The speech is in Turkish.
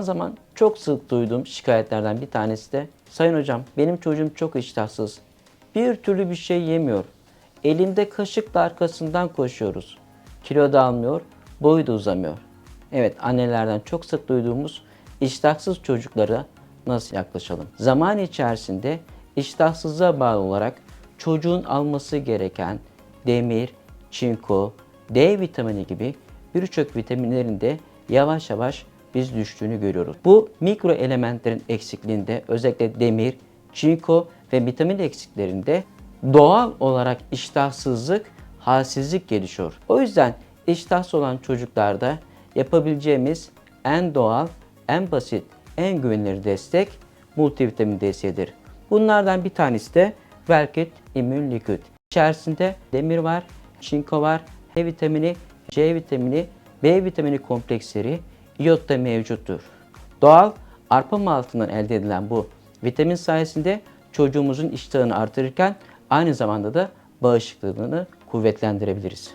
zaman çok sık duyduğum şikayetlerden bir tanesi de Sayın hocam benim çocuğum çok iştahsız. Bir türlü bir şey yemiyor. Elinde kaşıkla arkasından koşuyoruz. Kilo da almıyor, boyu da uzamıyor. Evet annelerden çok sık duyduğumuz iştahsız çocuklara nasıl yaklaşalım? Zaman içerisinde iştahsızlığa bağlı olarak çocuğun alması gereken demir, çinko, D vitamini gibi birçok vitaminlerin de yavaş yavaş biz düştüğünü görüyoruz. Bu mikro elementlerin eksikliğinde özellikle demir, çinko ve vitamin eksiklerinde doğal olarak iştahsızlık, halsizlik gelişiyor. O yüzden iştahsız olan çocuklarda yapabileceğimiz en doğal, en basit, en güvenilir destek multivitamin desteğidir. Bunlardan bir tanesi de Velkit Immün Liquid. İçerisinde demir var, çinko var, D vitamini, C vitamini, B vitamini kompleksleri, iyot da mevcuttur. Doğal arpa maltından elde edilen bu vitamin sayesinde çocuğumuzun iştahını artırırken aynı zamanda da bağışıklığını kuvvetlendirebiliriz.